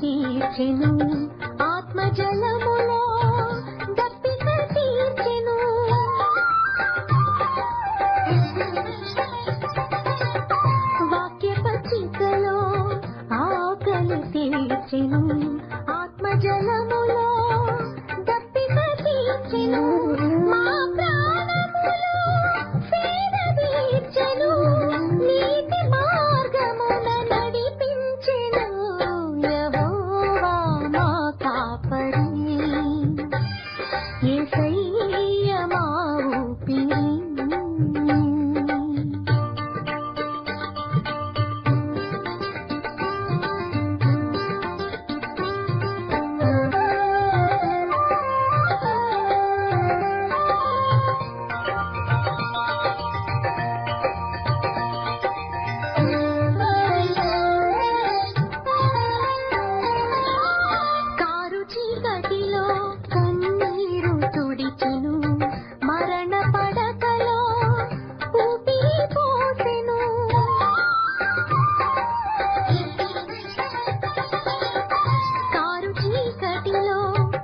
తీర్చెను ఆత్మజలములో దప్పిక తీర్చెను. వాక్య పచ్చికలో ఆకలి తీర్చెను.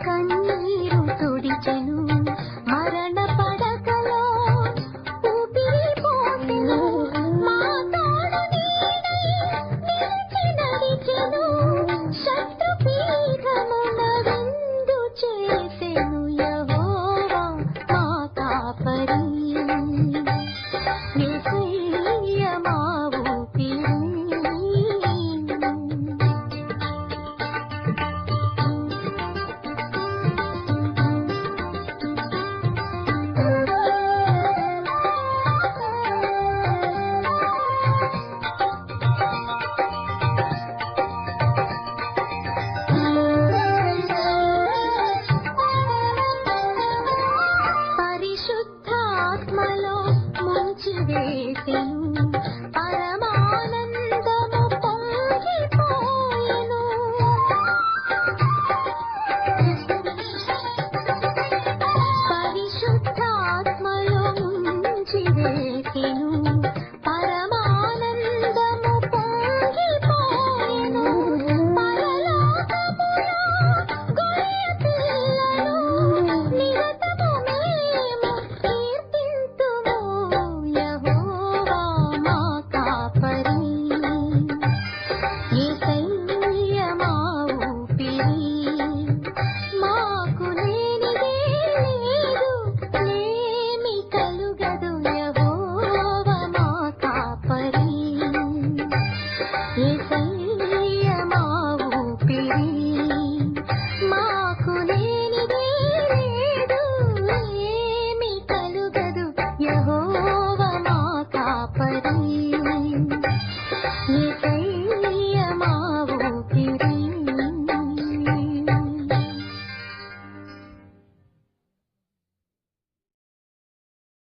con